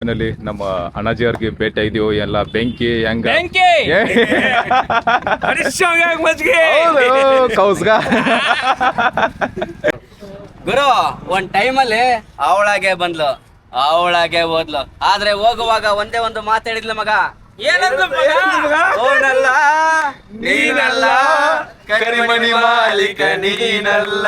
ನಲ್ಲಿ ನಮ್ಮ ಅಣ್ಣಜಿಯವ್ರಿಗೆ ಭೇಟಿ ಆಗಿದೀವಿ ಎಲ್ಲ ಬೆಂಕಿ ಹೆಂಗ? ಬೆಂಕಿ! ಕೌಸ್ಗ. ಗುರು ಒಂದ್ ಟೈಮಲ್ಲಿ ಅವಳಾಗೆ ಬಂದ್ಲು ಅವಳಾಗೆ ಹೋದ್ಲು ಆದ್ರೆ ಹೋಗುವಾಗ ಒಂದೇ ಒಂದು ಮಾತಾಡಿದ್ಲು ಮಗ. ಏನಂದ್ಲು ಮಗ? ಓನಲ್ಲ ನೀನಲ್ಲ. ಕರಿಮಣಿ ಮಾಲೀಕ ನೀನಲ್ಲ?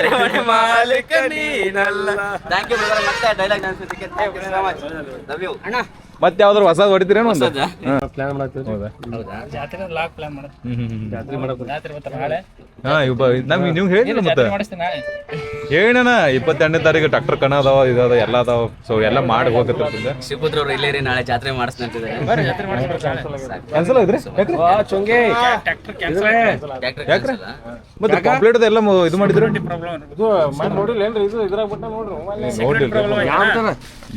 ಕರಿಮಣಿ ಮಾಲೀಕ ನೀನಲ್ಲ. ಥ್ಯಾಂಕ್ ಯು ಬ್ರದರ್ ಮತ್ತೆ dialogue ನೆನ್ಸಿದ್ದಕ್ಕೆ thank you so much love you ಅಣ್ಣ. ಮತ್ತೆ ಯಾವ್ದಾರು ಹೊಸ ಹೊಡಿತೀರೇನು ಒಂದು? ಹೊಸದಾ? ಹೌದಾ? ಜಾತ್ರೆ ಲಾಕ್ ಪ್ಲಾನ್ ಮಾಡೋದು. ಜಾತ್ರೆ ಹ್ಮ್, ಹ್ಮ್. ಜಾತ್ರೆ ಬರ್ತಾರೆ ನಾಳೆ. ಹಾ ಇಬ್ಬ ನಮ್ಗೆ ನೀವು ಹೇಳಿಲ್ಲ ಮತ್ತೆ. ಜಾತ್ರೆ ಮಾಡಿಸ್ತೀನಿ ನಾಳೆ. ಹೇಳಣ ಇಪ್ಪತ್ತೆರಡನೇ ತಾರೀಕು ಡಾಕ್ಟರ್ ಕಣ ಅದಾವ ಇದಾವ ಎಲ್ಲ ಅದಾವ. ಸೊ ಎಲ್ಲ ಮಾಡಿ ಹೋಗುತ್ತೆ ಶಿವಪುತ್ರ ಅವ್ರು ಇಲ್ಲೇ ರೀ ನಾಳೆ ಜಾತ್ರೆ ಮಾಡಿಸ್ನಂತಿದ್ದಾರೆ ಜಾತ್ರೆ ಮಾಡಿಸ್ಬಿಡ್ತಾರೆ ಕ್ಯಾನ್ಸಲ್ ಆಯ್ತ್ರಿ? ಯಾಕ್ರಿ? ಟ್ರ್ಯಾಕ್ಟರ್ ಕ್ಯಾನ್ಸಲ್ ಟ್ರ್ಯಾಕ್ಟರ್ ಯಾಕ್ರಿ? ಮತ್ತೆ ಕಂಪ್ಲೀಟ್ ಎಲ್ಲ ಮ- ಇದು ಮಾಡಿದ್ರು? ನೋಡಿಲ್ಲ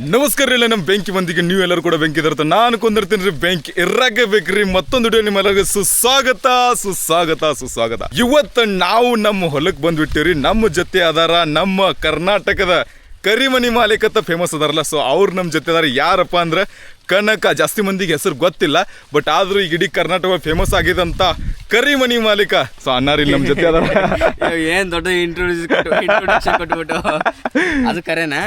ನಮಸ್ಕಾರ ಇಲ್ಲ ನಮ್ಮ ಬೆಂಕಿ ಮಂದಿಗೆ ನೀವು ಎಲ್ಲರೂ ಕೂಡ ಬೆಂಕಿ ತರುತ್ತೆ ನಾನು ಕುಂದಿರ್ತೀನಿ ರೀ ಬೆಂಕಿ. ಇರಕ್ಕೆ ಬೇಕ್ರಿ ಮತ್ತೊಂದು ವಿಡಿಯೋ ನಿಮ್ಮೆಲ್ಲರಿಗೂ ಸುಸ್ವಾಗತ ಸುಸ್ವಾಗತ ಸುಸ್ವಾಗತ. ಇವತ್ತು ನಾವು ನಮ್ಮ ಹೊಲಕ್ಕೆ ಬಂದ್ಬಿಟ್ಟಿವ್ರಿ. ನಮ್ಮ ಜೊತೆ ಅದಾರ ನಮ್ಮ ಕರ್ನಾಟಕದ ಕರಿಮನಿ ಮಾಲೀಕತ್ತ ಫೇಮಸ್ ಅದಾರಲ್ಲ. ಸೊ ಅವ್ರು ನಮ್ಮ ಜೊತೆ ಅದಾರ. ಯಾರಪ್ಪ ಅಂದ್ರೆ ಕನಕ. ಜಾಸ್ತಿ ಮಂದಿಗೆ ಹೆಸರು ಗೊತ್ತಿಲ್ಲ. ಬಟ್ ಆದ್ರೂ ಈಗ ಇಡೀ ಕರ್ನಾಟಕ ಫೇಮಸ್ ಆಗಿದಂತ ಕರಿಮನಿ ಮಾಲೀಕ. ಸೊ ಅನ್ನಾರಿ ನಮ್ಮ ಜೊತೆ ಅದಾರ. ಏನ್ ದೊಡ್ಡ ಇಂಟ್ರೊಡ್ಯೂಸ್ ಕೊಟ್ಬಿಟ್ಟು. ಅದು ಕರೆನಾ?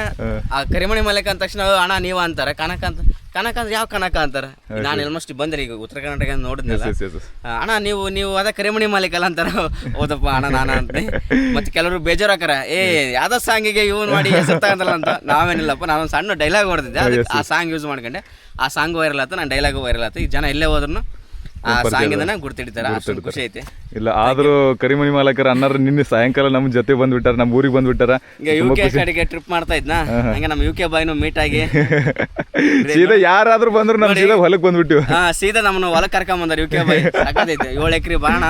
ಆ ಕರಿಮಣಿ ಮಾಲೀಕ ಅಂದ ತಕ್ಷಣ ಅಣ್ಣ ನೀವ ಅಂತಾರೆ. ಕನಕ ಅಂತ. ಕನಕ ಅಂದ್ರೆ ಯಾವ ಕನಕ ಅಂತಾರೆ? ನಾನು ಆಲ್ಮೋಸ್ಟ್ ಬಂದ್ರೆ ಈಗ ಉತ್ತರ ಕರ್ನಾಟಕ ನೋಡಿದ್ನಲ್ಲ. Yes, yes, yes. ಅಣ್ಣ ನೀವು ನೀವು ಅದ ಕರಿಮಣಿ ಮಾಲೀಕ ಅಲ್ಲ ಅಂತಾರ? ಹೌದಪ್ಪ ಅಣ್ಣ ನಾನ ಅಂತ ಮತ್ತೆ ಕೆಲವರು ಬೇಜಾರಾಕರ ಏ ಯಾವ್ದೋ ಸಾಂಗಿಗೆ ಇವನ್ ಮಾಡಿ ಹೆಸರು ತಗೊಂಡಲ್ಲ ಅಂತ. ನಾವೇನಿಲ್ಲಪ್ಪ ನಾನೊಂದು ಸಣ್ಣ ಡೈಲಾಗ್ ಹೊಡೆದಿದ್ದೆ. ಅದಕ್ಕೆ ಆ ಸಾಂಗ್ ಯೂಸ್ ಮಾಡ್ಕೊಂಡೆ. ಆ ಸಾಂಗ್ ವೈರಲ್ ಆಯ್ತು ನಾನು ಡೈಲಾಗ್ ವೈರಲ್ ಆಯ್ತು ಈಗ ಜನ ಎಲ್ಲೇ ಹೋದ್ರು ಆ ಸಾಂಗಿಂದನೇ ಗುರ್ತಿಡ್ತಾರೆ? ಅಷ್ಟೊಂದು ಖುಷಿ ಐತಿ. ಇಲ್ಲ ಆದ್ರೂ ಕರಿಮಣಿ ಮಾಲಕರ ಅನ್ನಾರ ನಿನ್ನೆ ಸಾಯಂಕಾಲ ನಮ್ಮ ಜೊತೆ ಬಂದ್ಬಿಟ್ಟಾರ ನಮ್ಮ ಊರಿಗೆ ಬಂದ್ಬಿಟ್ಟಾರ. ಈಗ ಯು ಕೆ ಕಡೆಗೆ ಟ್ರಿಪ್ ಮಾಡ್ತಾ ಇದ್ನಾ? ಹಂಗೆ ನಮ್ಮ ಯು ಕೆ ಬಾಯ್ನು ಮೀಟ್ ಆಗಿ. ಸೀದಾ ಯಾರಾದ್ರೂ ಬಂದ್ರು ನಮ್ ಸೀದಾ ಹೊಲಕ್ ಬಂದ್ಬಿಟ್ಟಿವಿ ಹಾ ಸೀದಾ ನಮ್ಮನ್ನ ಹೊಲಕ್ ಕರ್ಕೊಂಡ್ ಬಂದಾರ ಯುಕೆ ಬಾಯ್. ಸಾಕೈತೆ ಏಳು ಎಕರೆ ಬಾಣ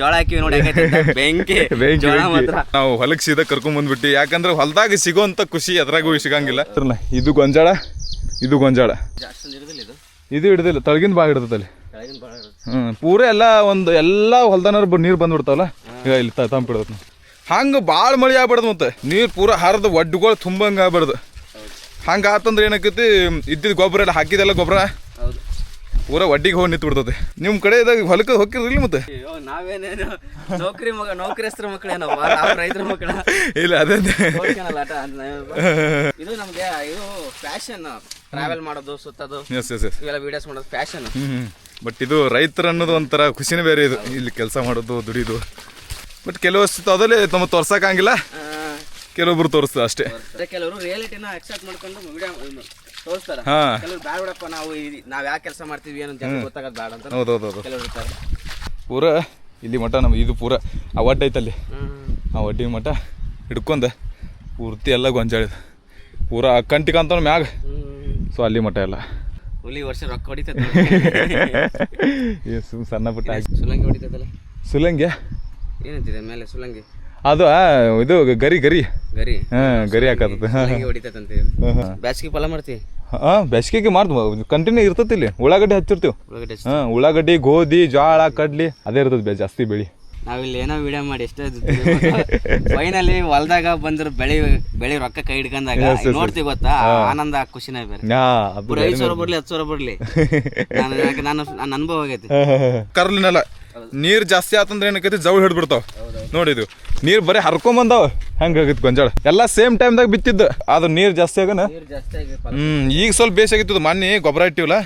ಜೋಳ ಹಾಕಿವಿ ನೋಡಿ. ಬೆಂಕಿ ಜೋಳ ಮಾತ್ರ. ನಾವು ಹೊಲಕ್ ಸೀದಾ ಕರ್ಕೊಂಡ್ ಬಂದ್ಬಿಟ್ಟಿ ಯಾಕಂದ್ರೆ ಹೊಲದಾಗ ಸಿಗೋಂತ ಖುಷಿ ಅದ್ರಾಗೂ ಸಿಗಂಗಿಲ್ಲ. ಇದು ಗೊಂಜಾಳ ಇದು ಗೊಂಜಾಳ. ಜಾಸ್ತಿ ಹಿಡಿದಿಲ್ಲ ಇದು? ಇದು ಹಿಡ್ದಿಲ್ಲ ತಳಗಿಂದ ಬಾ ಹಿಡ್ತದಲ್ಲಿ ಇರೋದು. ಪೂರ ಎಲ್ಲ ಒಂದು ಎಲ್ಲ ಹೊಲ್ದನಾರ ನೀರು ಬಂದ್ಬಿಡ್ತಾವಲ್ಲ? ಈಗ ಇಲ್ಲಿ ತಂಪಿಡತ್ ಹಂಗೆ ಭಾಳ ಮಳೆ ಆಗ್ಬಾರ್ದು ಮತ್ತೆ. ನೀರು ಪೂರ ಹರಿದು ಒಡ್ಡುಗಳು ತುಂಬಂಗ ಆಗ್ಬಾರ್ದು ಹಂಗೆ ಆತಂದ್ರೆ ಏನಾಕೈತಿ ಇದ್ದಿದ್ ಗೊಬ್ಬರ ಎಲ್ಲ ಹಾಕಿದೆಲ್ಲ ಗೊಬ್ಬರ? ಪೂರ ಒಡ್ಡಿಗೆ ಹೋಗಿ ನಿಂತು ಬಿಡ್ತದೆ ನಿಮ್ಮ ಕಡೆ ಇದಾಗ ಹೊಲಕ್ಕೆ ಹೋಗಿರ್ಲಿಲ್ಲ ಮತ್ತೆ? ನಾವೇನೇನು ನೌಕರಿ ಮಗ ನೌಕರಿಸ್ತ್ರ ಮಕ್ಕಳೇನೋ ರೈತರ ಮಕ್ಕಳ ಇಲ್ಲ ಅದೇ. ಇದು ನಮ್ಗೆ ಇದು ಫ್ಯಾಷನ್. ಟ್ರಾವೆಲ್ ಮಾಡೋದು ಸುತ್ತೋದು ಎಸ್ ಎಸ್ ಎಸ್ ಇವೆಲ್ಲ ವಿಡಿಯೋಸ್ ಮಾಡೋದು ಫ್ಯಾಷನ್ ಬಟ್ ಇದು ರೈತರ ಅನ್ನೋದು ಒಂಥರ ಖುಷಿನೇ ಬೇರೆ ಇದು. ಇಲ್ಲಿ ಕೆಲಸ ಮಾಡೋದು ದುಡಿದು. ಬಟ್ ಕೆಲವಷ್ಟು ಅದಲ್ಲೇ ತಮ್ಮ ತೋರ್ಸೋಕ್ಕಾಗಿಲ್ಲ ಕೆಲವೊಬ್ರು ತೋರಿಸ್ತಾರೆ ಅಷ್ಟೇ. ಕೆಲವರು ರಿಯಾಲಿಟಿನ ಅಕ್ಸೆಪ್ಟ್ ಮಾಡ್ಕೊಂಡು ವಿಡಿಯೋ ತೋರಿಸ್ತಾರೆ. ಹಾ. ಕೆಲವರು ಬೇಡ ಬಿಡಪ್ಪ ನಾವು ನಾವ್ ಯಾಕೆ ಕೆಲಸ ಮಾಡ್ತೀವಿ ಏನಂತ ಗೊತ್ತಾಗೋದು ಬೇಡ ಅಂತ ಹೌದು ಹೌದು ಕೆಲವರು ಇರ್ತಾರೆ. ಪೂರ ಇಲ್ಲಿ ಮಠ ನಮ್ಗೆ ಇದು ಪೂರ ಆ ಒಡ್ಡ ಐತಲ್ಲಿ. ಆ ಒಡ್ಡಿ ಮಠ ಹಿಡ್ಕೊಂಡೆ. ಪೂರ್ತಿ ಎಲ್ಲ ಗೊಂಜಾಳಿದ ಪೂರ ಕಂಟಿಕಂತ ಮ್ಯಾಗ. ಸೊ ಅಲ್ಲಿ ಮಠ ಎಲ್ಲ. ಹುಲಿ ವರ್ಷ ರೊಕ್ಕ ಹೊಡಿತೈತೆ ಸುಮ್ ಸಣ್ಣ ಪುಟ್ಟ ಹಾಕಿ ಸುಲಂಗಿ ಹೊಡಿತೈತಲ್ಲ? ಸುಲಂಗಿ ಏನಂತಿದೆ ಮೇಲೆ ಸುಲಂಗಿ? ಅದು ಆ, ಇದು ಗರಿ ಗರಿ. ಗರಿ? ಹಾಂ ಗರಿ ಹಾಕತ್ತದ ಅಂತ ಸುಲಂಗಿ ಹೊಡಿತೈತಂತೀವಿ ಹಾಂ ಬ್ಯಾಸ್ಗಿ ಫಲ ಮಾಡ್ತೀವಿ ಹಾಂ ಬೇಸಿಗೆಗೆ ಮಾಡ್ದು ಕಂಟಿನ್ಯೂ ಇರ್ತತಿ ಇಲ್ಲಿ. ಉಳ್ಳಾಗಡ್ಡಿ ಹಚ್ಚಿರ್ತೀವಿ. ಒಳಗಡೆ ಹಾಂ ಉಳ್ಳಾಗಡ್ಡಿ ಗೋಧಿ ಜೋಳ ಕಡ್ಲಿ ಅದೇ ಇರ್ತದೆ ಬೇ ಜಾಸ್ತಿ ಬೆಳಿ. ನಾವಿಲ್ಲಿ ಏನೋ ವಿಡಿಯೋ ಮಾಡಿ ಎಷ್ಟೇ ಫೈನಲಿ ಹೊಲ್ದಾಗ ಬಂದ್ರೆ ಬೆಳಿ ಬೆಳಿ ರೊಕ್ಕ ಕೈ ಹಿಡ್ಕೊಂಡಾಗ. ನೋಡ್ತೀವಿ ಗೊತ್ತಾ? ಆನಂದ ಖುಷಿನ ಖುಷಿನೇ ಬೇರೆ ಐದು ಸಾವಿರ ಬರ್ಲಿ ಹತ್ತು ಸಾವಿರ ಬರ್ಲಿ. ನಾನು ನನ್ನ ಅನುಭವ ಆಗೈತಿ. ಕರ್ಲಿನಲ್ಲ ನೀರ್ ಜಾಸ್ತಿ ಆತಂದ್ರೆ ಏನಕೈತಿ ಜವಳಿ ಹಿಡ್ಬಿಡ್ತಾವ ನೋಡಿದು ನೀರ್ ಬರೀ ಹರ್ಕೊಂಡ್ ಬಂದಾವ. ಹಂಗಾಗಿತ್ತು ಗೊಂಜಾಳ? ಎಲ್ಲ ಸೇಮ್ ಟೈಮ್ದಾಗ ಬಿತ್ತಿದ್ದು. ಅದು ನೀರ್ ಜಾಸ್ತಿ ಆಗನ? ನೀರು ಜಾಸ್ತಿ ಆಗಿ ಹ್ಮ್ ಈಗ ಸ್ವಲ್ಪ ಬೇಸಾಗಿತ್ತು ಮೊನ್ನೆ ಗೊಬ್ಬರ ಇಟ್ಟಿವಲ್ಲ?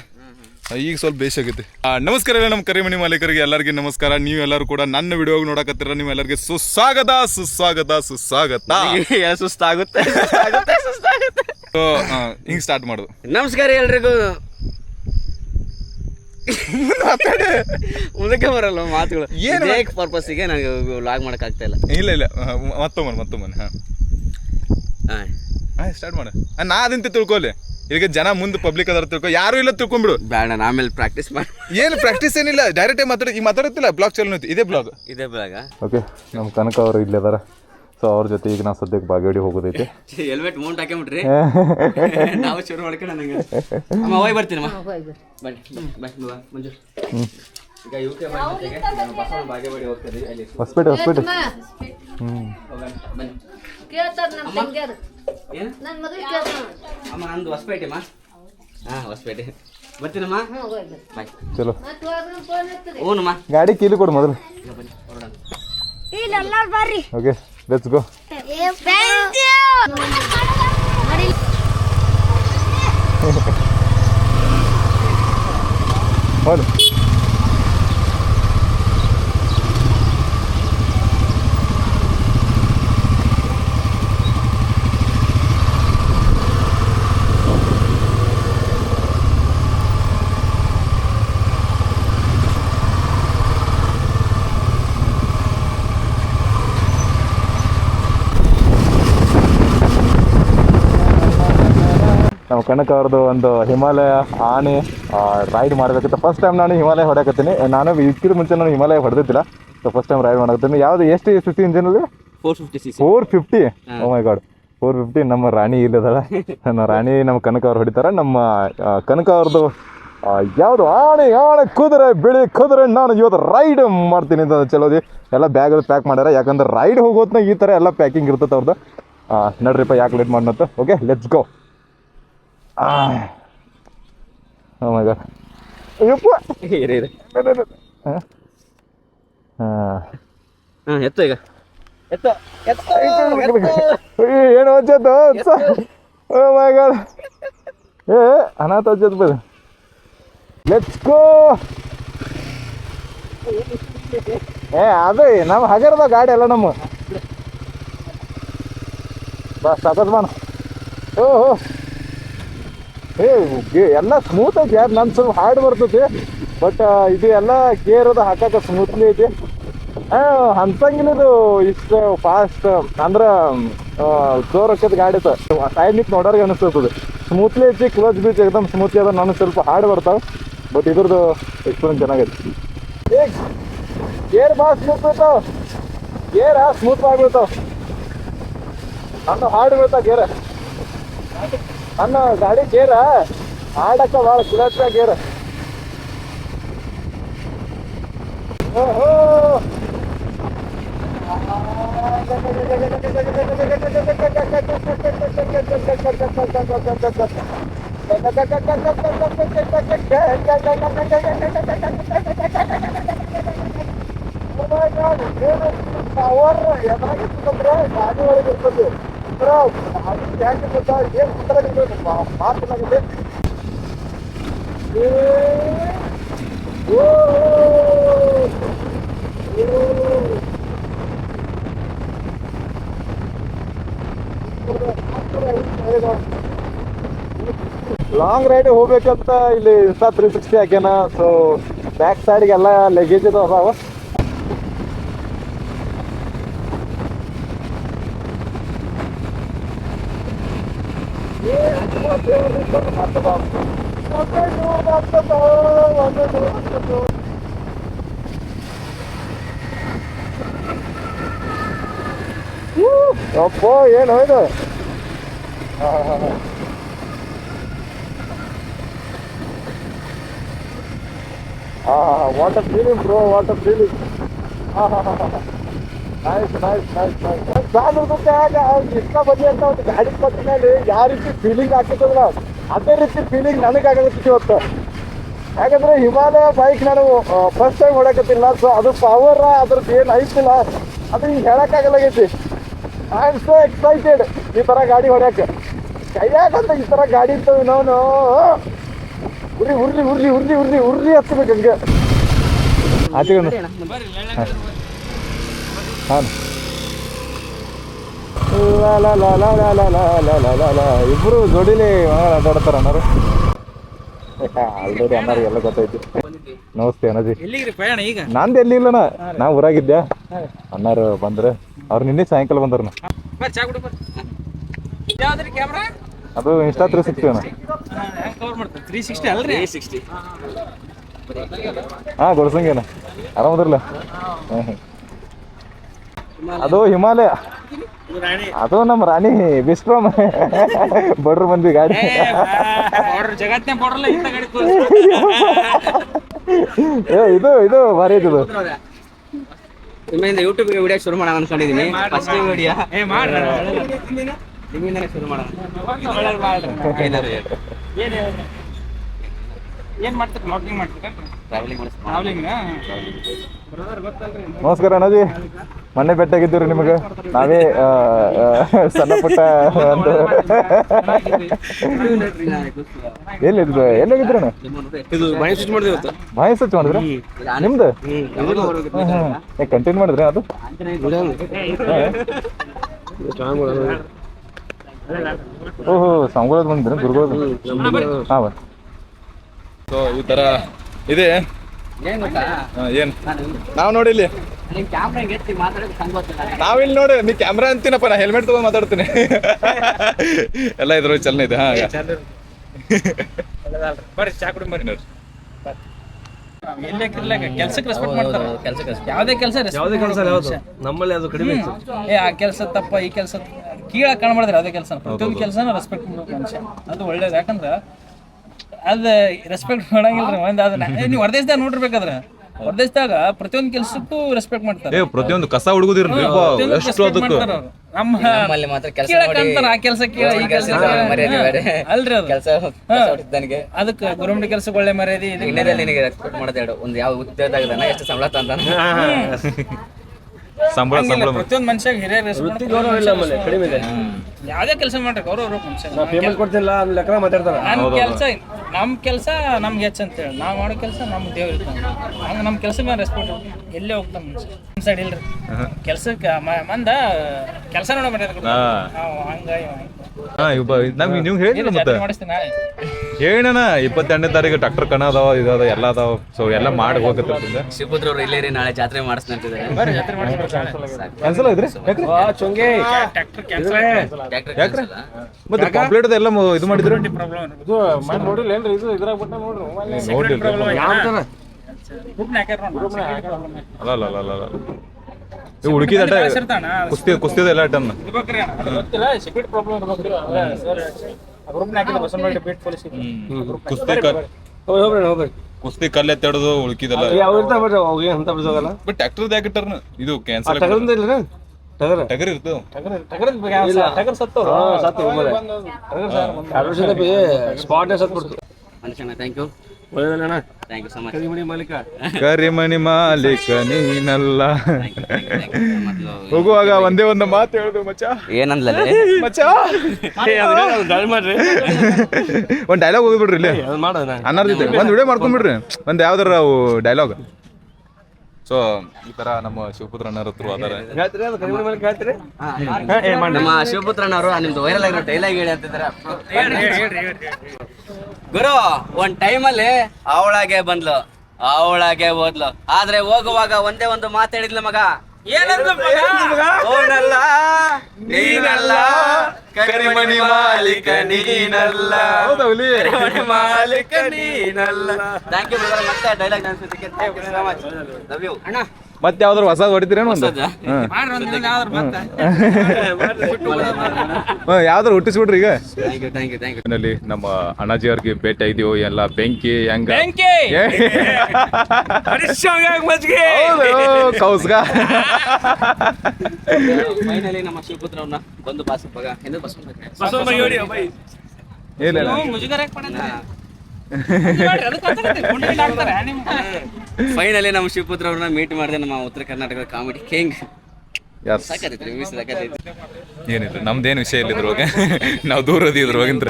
ಈಗ ಸ್ವಲ್ಪ ಬೇಸಾಗುತ್ತೆ ನಮಸ್ಕಾರ ಎಲ್ಲ ನಮ್ಮ ಕರಿಮಣಿ ಮಾಲೀಕರಿಗೆ ಎಲ್ಲರಿಗೂ ನಮಸ್ಕಾರ. ನೀವು ಎಲ್ಲರೂ ಕೂಡ ನನ್ನ ವಿಡಿಯೋ ನೋಡಕತ್ತೀರ? ನೀವೆಲ್ಲರಿಗೆ ಸುಸ್ವಾಗತ ಸುಸ್ವಾಗತ ಸುಸ್ವಾಗತ. ಸುಸ್ತಾಗುತ್ತೆ. ಹಿಂಗ್ ಸ್ಟಾರ್ಟ್ ಮಾಡುದು ನಮಸ್ಕಾರ ಎಲ್ರಿಗೂ. ಮುಂದಕ್ಕೆ ಬರಲ್ಲ ಮಾತುಗಳು. ಏನು ಇದೇ ಪರ್ಪಸ್ಸಿಗೆ ನನಗೆ ಲಾಗ್ ಮಾಡಕ್ ಆಗ್ತಾ ಇಲ್ಲ. ಇಲ್ಲ ಇಲ್ಲ. ಮತ್ತೊಮ್ಮೆ ಮತ್ತೊಮ್ಮೆ. ಹಾ. ಹಾಂ ಸ್ಟಾರ್ಟ್ ಮಾಡು. ನಾ ಅದಂತ ತಿಳ್ಕೊಲಿ. ಈಗ ಜನ ಮುಂದೆ ಪಬ್ಲಿಕ್ ಅದರ ತಿಳ್ಕೊ ಯಾರು ಇಲ್ಲ ತಿಳ್ಕೊಂಬಿಡು ಬೇಡ ನಾನು ಆಮೇಲೆ ಪ್ರಾಕ್ಟೀಸ್ ಮಾಡಿ. ಏನು ಪ್ರಾಕ್ಟೀಸ್ ಏನಿಲ್ಲ ಡೈರೆಕ್ಟ್ ಮಾತಾಡಿ ಈಗ ಮಾತಾಡುತ್ತಿಲ್ಲ ಬ್ಲಾಗ್ ಚಲೋ ಐತಿ ಇದೇ ಬ್ಲಾಗ್ ಇದೇ ಬ್ಲಾಗ ಓಕೆ ನಮ್ಮ ಕನಕ ಅವರು ಇಲ್ಲಿ ಅದಾರ. ಸೊ ಅವ್ರ ಜೊತೆ ಈಗ ನಾವು ಸದ್ಯಕ್ಕೆ ಬಾಗೇಡಿ ಹೋಗೋದೈತಿ. ಹೆಲ್ಮೆಟ್ ಮೌಂಟ್ ಹಾಕೊಂಬಿಟ್ರಿ ನಾವು ಶುರು ಮಾಡ್ಕೊಂಡು ನನಗೆ ಅಮ್ಮ ಹೋಗಿ ಬರ್ತೀನಿ ಅಮ್ಮ. ಬನ್ನಿ ಬನ್ನಿ ಬಾ ಮಂಜು. ಈಗ ಯು ಕೆ ಬಾಗೇವಾಡಿ ಹೋಗ್ತೀವಿ ಅಲ್ಲಿ. ಹೊಸಪೇಟೆ ಹೊಸಪೇಟೆ ಕೇಳ್ತಾರ ನಮ್ಮ ತಂಗ್ಯಾರು. ಏನು? ನನ್ನ ಮಗ ಕೇಳ್ತಾನ ಅಮ್ಮ ನಂದು ಹೊಸಪೇಟೆ ಅಮ್ಮ. ಹಾ ಹೊಸಪೇಟೆ. ಬರ್ತೀನಮ್ಮ? ಬಾಯ್ ಚಲೋ. ಹ್ಞೂನಮ್ಮ ಗಾಡಿ ಕೀಲಿ ಕೊಡು ಮೊದಲು. ಇಲ್ಲೆಲ್ಲಾರು ಬರ್ರಿ. ಓಕೆ ಲೆಟ್ಸ್ ಗೋ ಹೋದ ನಮ್ಮ ಕಣಕ್ ಅವ್ರದ್ದು ಒಂದು ಹಿಮಾಲಯ ಆನೆ ರೈಡ್ ಮಾಡಬೇಕಿತ್ತು. ಫಸ್ಟ್ ಟೈಮ್ ನಾನು ಹಿಮಾಲಯ ಹೊಡೆಯಕತ್ತೀನಿ. ನಾನು ಇದಕ್ಕಿಂತ ಮುಂಚೆ ನಾನು ಹಿಮಾಲಯ ಹೊಡೆದಿದ್ದಿಲ್ಲ. ಸೊ ಫಸ್ಟ್ ಟೈಮ್ ರೈಡ್ ಮಾಡಕತ್ತೀನಿ ಯಾವ್ದು ಎಷ್ಟು C C ಇಂಜಿನಲ್ಲಿ four fifty four fifty oh my god four fifty ನಮ್ಮ ರಾಣಿ ಇಲ್ಲದಳ ನಮ್ಮ ರಾಣಿ ನಮ್ಮ ಕನಕ ಅವ್ರು ಹೊಡಿತಾರ. ನಮ್ಮ ಕನಕ ಅವ್ರದ್ದು ಯಾವ್ದು ಆಣೆ ಆಣೆ ಕುದುರೆ ಬಿಳಿ ಕುದುರೆ ನಾನು ಇವತ್ತು ರೈಡ್ ಮಾಡ್ತೀನಿ ಅಂತ ಚಲೋದಿ ಎಲ್ಲ ಬ್ಯಾಗ್ ಪ್ಯಾಕ್ ಮಾಡ್ಯಾರ. ಯಾಕಂದ್ರೆ ರೈಡ್ ಹೋಗೋತ್ನ ಈ ಥರ ಎಲ್ಲ ಪ್ಯಾಕಿಂಗ್ ಇರ್ತದೆ ಅವ್ರದ್ದು ನಡ್ರಿಪ್ಪ ಯಾಕೆ late ಮಾಡ್ನತ್ತ okay let's go Oh my god. Ayyappa ಇರಿ ಇರಿ ಹಾ ಎತ್ತ ಈಗ ಎತ್ತ ಎತ್ತ ಏನು ಹಚ್ಚತ್ತು ಓ ಮೈ ಗಾಡ್ ಏ ಅನಾಥ ಹಚ್ಚತ್ ಬರ ಲೆಟ್ಸ್ ಗೋ ಏ ಅದು ನಮ್ಮ ಹಗರದ ಗಾಡಿ ಅಲ್ಲ ನಮ್ಮ. ಬಸ್ ಸತತ್ ಬಾನ. ಓ ಹೋ ಏ ಎಲ್ಲ ಸ್ಮೂತ್ ಐತಿ ಯಾರು ನನ್ನ ಸ್ವಲ್ಪ ಹಾರ್ಡ್ ಬರ್ತೈತಿ ಬಟ್ ಇದು ಎಲ್ಲ ಗೇರ್ ಅದು ಹಾಕಕ್ಕೆ ಸ್ಮೂತ್ಲಿ ಐತಿ. ಇದು ಇಷ್ಟು ಫಾಸ್ಟ್ ಅಂದ್ರೆ ಜೋರ್ ಹಾಕದ ಗಾಡಿ ಸೈಡ್ ನಿಂತು ನೋಡೋರಿಗೆ ಅನಿಸ್ತದೆ. ಸ್ಮೂತ್ಲಿ ಐತಿ ಕ್ಲಚ್ ಬೀಚ್ ಎಕ್ದಮ್ ಸ್ಮೂತ್ಲಿ ಅದ. ನನಗೆ ಸ್ವಲ್ಪ ಹಾರ್ಡ್ ಬರ್ತಾವೆ. ಬಟ್ ಇದ್ರದ್ದು ಎಕ್ಸ್ಪೀರಿಯನ್ಸ್ ಚೆನ್ನಾಗೈತಿ. ಏ ಗೇರ್ ಭಾಳ ಸ್ಮೂತ್ ಬೀಳ್ತಾವ ಗೇರ್ ಸ್ಮೂತ್ ಆಗ್ಬಿಡ್ತಾವ ನನ್ನ ಹಾರ್ಡ್ ಬೀಳ್ತಾವ ಗೇರ ನನ್ನ ಗಾಡಿ ಗೇರ. ಆಡಕ್ಕ ಭಾಳ ಕ್ಲಚ್ ಗೇರ. ಓಹೋ. ಪವರ್ ಎದಾಗಿರ್ತಂದ್ರೆ ಗಾಡಿ ಒಳಗೆ ಇರ್ತದೆ ಗಾಡಿ ಹ್ಯಾಂಗೆ ಗೊತ್ತಾ ಏನು ಕುಂದ್ರೆ ಮಾತನಾಗಿದೆ ಓ ಲಾಂಗ್ ರೈಡ್ ಹೋಗ್ಬೇಕಂತ ಇಲ್ಲಿ ಇನ್ಸ್ಟಾ ತ್ರೀ ಸಿಕ್ಸ್ಟಿ ಹಾಕ್ಯಾನ ಸೊ ಬ್ಯಾಕ್ ಸೈಡ್ಗೆಲ್ಲ ಲಗೇಜ್ ಇದು ಅದಾವ ಅಪ್ಪ ಏನು ಹೋಯ್ತು ಹಾಂ नाइस नाइस नाइस नाइस गाड़ी पकड़ने यार फीलिंग आके तो ना ಅದೇ ರೀತಿ ಫೀಲಿಂಗ್ ನನಗೆ ಆಗತ್ತೆ ಇವತ್ತು. ಯಾಕಂದ್ರೆ ಹಿಮಾಲಯ ಬೈಕ್ ನಾನು ಫಸ್ಟ್ ಟೈಮ್ ಹೊಡಕತ್ತಿಲ್ಲ ಸೊ ಅದು ಪವರ್ ಅದ್ರದ್ದು ಏನು ಐತಿಲ್ಲ ಅದು ಹಿಂಗೆ ಹೇಳಕ್ಕಾಗಲಾಗೈತಿ ಐ ಆಮ್ ಸೋ ಎಕ್ಸೈಟೆಡ್ ಈ ಥರ ಗಾಡಿ ಹೊಡ್ಯಾಕ. ಕೈಯಾಗಂತ ಈ ಥರ ಗಾಡಿ ಇರ್ತವೆ ನಾವು ಉರ್ರಿ ಉರ್ರಿ ಉರ್ರಿ ಉರ್ರಿ ಉರ್ರಿ ಉರ್ರಿ ಹತ್ಬೇಕು ಹಂಗೆ. ಹಾ. ಹಾಂ. ಇಬ್ರು ಜೋಡಿಲಿ ಅಡ್ಡಾಡ್ತಾರ ಅನ್ನಾರು ಆಲ್ರೆಡಿ ಅನ್ನಾರು ಎಲ್ಲ ಗೊತ್ತೈತಿ ನಮಸ್ತೆ ಅಣ್ಣಜಿ ಎಲ್ಲಿಗ್ರಿ ಪ್ರಯಾಣ ಈಗ ನಂದು ಎಲ್ಲಿ ಇಲ್ಲಣ್ಣ ನಾ ಊರಾಗಿದ್ದೆ ಅಣ್ಣಾರು ಬಂದ್ರೆ ಅವ್ರು ನಿನ್ನೆ ಸಾಯಂಕಾಲ ಬಂದ್ರ ಅದು ಇನ್ಸ್ಟಾ ತ್ರೀ ಸಿಕ್ಸ್ಟಿ ಅಣ್ಣ ತ್ರೀ ಸಿಕ್ಸ್ಟಿ ಅಲ್ರಿ ಸಿಕ್ಸ್ಟಿ ಹಾಂ ಗೊಡ್ಸಂಗೇನ ಆರಾಮದ್ರಲ್ಲ ಹ್ಮ್, ಹ್ಮ್. ಅದು ಹಿಮಾಲಯ. ಅದು ನಮ್ಮ ರಾಣಿ ವಿಶ್ವಮ್ ಬಡ್ರು ಬಂದ್ವಿ ಗಾಡಿ. ಏ ಇದು ಇದು ಭಾರಿ ಇದು ನಿಮ್ಮಿಂದ ಯೂಟ್ಯೂಬ್ಗೆ ವಿಡಿಯೋ ಶುರು ಮಾಡೋಣ ಅನ್ಕೊಂಡಿದ್ದೀನಿ ಫಸ್ಟ್ ವಿಡಿಯೋ ನಿಮ್ಮಿಂದನೇ ಶುರು ಮಾಡೋಣ. ಏನ್ ಮಾಡ್ತೀರಿ? ಮಾರ್ಕಿಂಗ್ ಮಾಡ್ತೀರಾ? ಟ್ರಾವೆಲಿಂಗ್ ಟ್ರಾವೆಲಿಂಗ್ ಬ್ರದರ್ ಗೊತ್ತಲ್ರಿ ನಮಸ್ಕಾರ ಅಣ್ಣಾಜಿ. ಮೊನ್ನೆ ಬೆಟ್ಟಾಗಿದ್ದೀವ್ರಿ ನಿಮಗೆ? ನಾವೇ ಸಣ್ಣ ಪುಟ್ಟ ಒಂದು ಎಲ್ಲಿದ್ದು ಇವತ್ತು ಬಾಯಿ ಸ್ವಚ್ಛ ಮಾಡಿದ್ರ ನಿಮ್ದು? ಕಂಟಿನ್ಯೂ ಮಾಡಿದ್ರೆ ಅದು? ಓಹೋ ಸಂಗೊಳದ್ ಬಂದಿದ್ರ? ಹಾ ಹಾಂ ಸೊ ಈ ಥರ ಇದೆ? ಏನ್ ಗೊತ್ತಾ? ಆ, ಏನ್? ನಾವು ನೋಡಿ ಇಲ್ಲಿ. ನಿಮ್ ಕ್ಯಾಮ್ರಾ ಎತ್ತಿ ಮಾತಾಡೋದು ಸಂಗ್ ಗೊತ್ತಿಲ್ಲ ನಾವಿಲ್ಲಿ ನೋಡಿ ನೀ ಕ್ಯಾಮ್ರಾ ಅಂತೀನಪ್ಪ ನಾ ಹೆಲ್ಮೆಟ್ ತಗೊಂಡ್ ಮಾತಾಡ್ತೀನಿ. ಎಲ್ಲ ಇದ್ರ ಚಲನೆ ಇದೆ ಹಾ ಬರ್ರಿ ಚಾ ಕುಡಿ ಬರ್ರಿ. ಎಲ್ಲೇ ಕಿರ್ಲಾಗ ಕೆಲ್ಸಕ್ಕೆ ರೆಸ್ಪೆಕ್ಟ್ ಮಾಡ್ತಾರ. ಕೆಲ್ಸಕ್ಕೆ ಯಾವ್ದೇ ಕೆಲಸ ಯಾವುದೇ ಕೆಲಸ ಯಾವ್ದು ನಮ್ಮಲ್ಲಿ ಅದು ಕಡಿಮೆ ಇತ್ತು. ಏ ಆ ಕೆಲಸ ತಪ್ಪ ಈ ಕೆಲಸ ಕೀಳ ಕಾಣ್ಬಾರ್ದ್ರಿ ಅದೇ ಕೆಲಸ ಪ್ರತಿಯೊಂದು ಕೆಲಸನ ರೆಸ್ಪೆಕ್ಟ್ ಮಾಡ್ಬೇಕು ಮನುಷ್ಯ. ಅದು ಒಳ್ಳೇದು. ಯಾಕಂದ್ರ ಅದ ರೆಸ್ಪೆಕ್ಟ್ ಮಾಡಂಗಿಲ್ಲ ಒಂದ್ ಅದನ್ನ ಏ, ನೀವು ಹೊರದೇಶದಾಗ ನೋಡಿರ್ಬೇಕಾದ್ರ? ಹೊರದೇಶದಾಗ ಪ್ರತಿಯೊಂದು ಕೆಲಸಕ್ಕೂ ರೆಸ್ಪೆಕ್ಟ್ ಮಾಡ್ತಾರೆ. ಏ ಪ್ರತಿಯೊಂದು ಕಸ ಹುಡುಗುದಿರ್ಲಿ ಪ್ರತಿಯೊಂದು ಎಷ್ಟು respect ಅದಕ್ಕೆ ಮಾಡ್ತಾರ ಅವ್ರು. ನಮ್ಮ ನಮ್ಮಲ್ಲಿ ಮಾತ್ರ ಕೆಲಸ ಆ ಕೆಲಸ ಕೀಳ ಈ ಕೆಲಸ ಮರ್ಯಾದೆ ಬೇರೆ. ಅಲ್ರಿ ಅದು. ಕೆಲಸ ನನಗೆ. ಅದಕ್ಕೆ ಗೌರ್ಮೆಂಟ್ ಕೆಲಸಕ್ಕೆ ಒಳ್ಳೆ ಮರ್ಯಾದೆ ಇದೆ. ಇಂಡಿಯಾದಲ್ಲಿ ನಿನಗೆ ರೆಸ್ಪೆಕ್ಟ್ ಮಾಡೋದು ಎರಡು ಒಂದು ಯಾವ ಉದ್ಯೋಗದಾಗ ಎಷ್ಟು ಸಂಬಳ ತಂದಾನ. ಸಂಬಳ ಸಂಬಳ. ಪ್ರತಿಯೊಂದು ಮನುಷ್ಯ ಹಿರಿಯರ್ respect ಗೌರವ ಇಲ್ಲ ನಮ್ಮಲ್ಲಿ ಕಡಿಮೆ ಇದೆ. ಯಾವ್ದೇ ಕೆಲಸ ಮಾಡ್ರಿ ಗೌರವ ಇರ್ಬೇಕು ಮನುಷ್ಯ ಪೇಮೆಂಟ್ ಕೊಡ್ತಿಲ್ಲ ಆಮೇಲೆ ಲೆಕ್ಕ ಮಾತಾಡ್ತಾರ. ನಮ್ ಕೆಲಸ ನಮ್ಮ ಕೆಲಸ ನಮ್ಗೆ ಹೆಚ್ಚ ಅಂತೇಳಿ ನಾವ್ ಮಾಡೋ ಕೆಲಸ ನಮ್ ದೇವ್ರ ಇರ್ತಾನೆ ಹಂಗ ನಮ್ ಕೆಲಸ ಮೇಲೆ ರೆಸ್ಪೆಕ್ಟ್ ಎಲ್ಲೇ ಹೋಗ್ತಾನ ಮನುಷ್ಯ? ನಮ್ ಸೈಡ್ ಇಲ್ರಿ. ಕೆಲ್ಸಕ್ಕೆ ಮಂದ ಕೆಲಸ ನೋಡ ಮಾಡ್ಯಾರ ಹಾ. ನಾವು ಹಂಗ ಹಂಗ. ಹಾ ಇಬ್ಬ ನಮ್ಗೆ ನೀವು ಮತ್ತೆ ಜಾತ್ರೆ ಮಾಡಿಸ್ತೀನಿ ನಾಳೆ. ಹೇಳಣ ಇಪ್ಪತ್ತೆರಡನೇ ತಾರೀಕು ಡಾಕ್ಟರ್ ಕಣ ಅದಾವ ಇದಾವ ಎಲ್ಲ ಅದಾವ. ಸೊ ಎಲ್ಲ ಮಾಡಿ ಹೋಗತ್ತೆ ಶಿವಪುತ್ರ ಅವ್ರು ಇಲ್ಲೇ ರೀ ನಾಳೆ ಜಾತ್ರೆ ಕ್ಯಾನ್ಸಲ್ ಆಯ್ತ್ರಿ ಯಾಕ್ರಿ? ಚೊಂಗೆ. ಟ್ರ್ಯಾಕ್ಟರ್ ಕ್ಯಾನ್ಸಲ್ ಯಾಕ್ರೆ? ಮತ್ತೆ ಕಂಪ್ಲೀಟ್ ಎಲ್ಲ ಇದು ಮಾಡಿದ್ರು? ನೋಡಿಲ್ಲ ಅಲ್ಲ ಅಲ್ಲ ಅಲ್ಲ ಅಲ್ಲ ಉಳ್ಕಿದ ಕುಸ್ತಿ ಕುಸ್ತಿದ ಎಲ್ಲ ಕುಸ್ತಿ ಕುಸ್ತಿ ಕಲ್ಲು ಎತ್ತಾಡೋದು ಉಳ್ಕಿದೆಲ್ಲ. ಬಟ್ ಟ್ಯಾಕ್ಟರ್ ಯಾಕಿಟ್ಟಾರ ಇದು ಕ್ಯಾನ್ಸಲ್ ಟಗರ. ಟಗರ್ ಇರ್ತದ. ಟಗರ್ ಹಾ ಸತ್ತು ಬಿಡ್ತು ಮನುಷ್ಯನ thank you thank you so much ಕರಿಮಣಿ ಮಾಲೀಕ. ಕರಿಮಣಿ ಮಾಲೀಕ ನೀನಲ್ಲ. ಹೋಗುವಾಗ ಒಂದೇ ಒಂದು ಮಾತು ಹೇಳುದು ಮಚ್ಚ? ಏನಂದ್ಲಲ್ಲ? ಮಚ್ಚ? ಗಾಳಿ ಮಾಡ್ರಿ. ಒಂದ್ ಡೈಲಾಗ್ ಹೋಗ್ಬಿಡ್ರಿ ಇಲ್ಲಿ. ಅದು ಮಾಡೋಣ. ಅನ್ನರ್ದಿದ್ದೆ ಒಂದ್ ವಿಡಿಯೋ ಮಾಡ್ಕೊಂಡ್ಬಿಡ್ರಿ ಒಂದ್ ಯಾವ್ದಾರ ಅವು ಡೈಲಾಗ್ ಸೊ ಈ ತರ ನಮ್ಮ ಶಿವಪುತ್ರ ಹತ್ರ ಅದಾರ ನಮ್ಮ ಶಿವಪುತ್ರನವರು ನಿಮ್ದು ವೈರಲ್ ಆಗಿರೋ ಡೈಲಾಗ್ ಹೇಳಿ ಅಂತಿದ್ದಾರೆ. ಗುರು ಒಂದ್ ಟೈಮಲ್ಲಿ ಅವಳಾಗೆ ಬಂದ್ಲು. ಅವಳಾಗೆ ಹೋದ್ಲು ಆದ್ರೆ ಹೋಗುವಾಗ ಒಂದೇ ಒಂದು ಮಾತಾಡಿದ್ಲು ಮಗ. ಏನಂತ ಅವನಲ್ಲ ನೀನಲ್ಲ ಕರಿಮಣಿ ಮಾಲೀಕ ನೀನಲ್ಲ. ಕರಿಮಣಿ ಮಾಲೀಕ ನೀನಲ್ಲ. ಥ್ಯಾಂಕ್ ಯು ಮತ್ತೆ ಡೈಲಾಗ್ ಲವ್ ಯು ಅಣ್ಣ ಮತ್ತೆ ಯಾವ್ದಾರು ಹೊಸ ಹೊಡಿತೀರೇನು ಒಂದು? ಯಾವ್ದಾರು ಹುಟ್ಟಿಸ್ಬಿಡ್ರಿ ಈಗ. ನಲ್ಲಿ ನಮ್ಮ ಅಣ್ಣಾಜಿ ಅವ್ರಿಗೆ ಭೇಟಿ ಇದೀವೋ ಎಲ್ಲ ಬೆಂಕಿ ಹೆಂಗ. ಕೌಸ್ಗ. ಫೈನಲಿ ನಮ್ಮ ಬಂದು ಬಸ್ ಇಲ್ಲ ಇಲ್ಲ. ಮುಜುಗರ ಫೈನಲಿ ನಮ್ಮ ಶಿವಪುತ್ರ ಅವ್ರನ್ನ ಮೀಟ್ ಮಾಡಿದೆ ನಮ್ಮ ಉತ್ತರ ಕರ್ನಾಟಕದ ಕಾಮಿಡಿ ಕಿಂಗ್ ಏನಿಲ್ಲ ನಮ್ದೇನು ವಿಷಯ ಇಲ್ಲ ಇದ್ರೊಳಗೆ ನಾವು ದೂರ ಅದಿ ಇದ್ರೊಳಗಿಂತ್ರ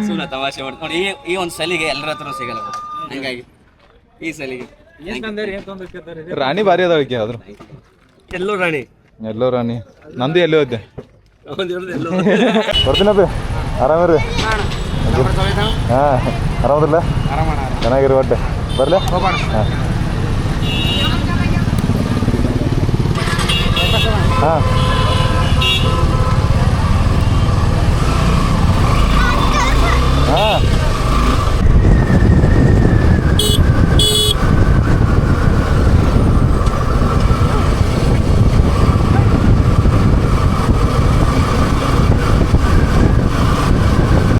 ಸುಮ್ಮನೆ ತಮಾಷೆ ಮಾಡ್ಕೊಂಡು ಈ ಈ ಒಂದು ಸಲಿಗೆ ಎಲ್ಲರ ಹತ್ರ ಸಿಗಲ್ಲ ಹಂಗಾಗಿ ಈ ಸಲಿಗೆ. ರಾಣಿ ಭಾರಿ ಅದಾಳಕ್ಕೆ ಆದ್ರು? ಎಲ್ಲೋ ರಾಣಿ. ಎಲ್ಲೋ ರಾಣಿ. ನಂದು ಎಲ್ಲೋ ಎಲ್ಲೋ ಬರ್ತೀನಪ್ಪಿ ಆರಾಮಿರಿ ಹಾಂ, ಆರಾಮದಿಲ್ಲ? ಚೆನ್ನಾಗಿರಿ ಒಟ್ಟೆ. ಬರ್ಲೆ? ಹಾಂ. ಹಾ. ಹಾ.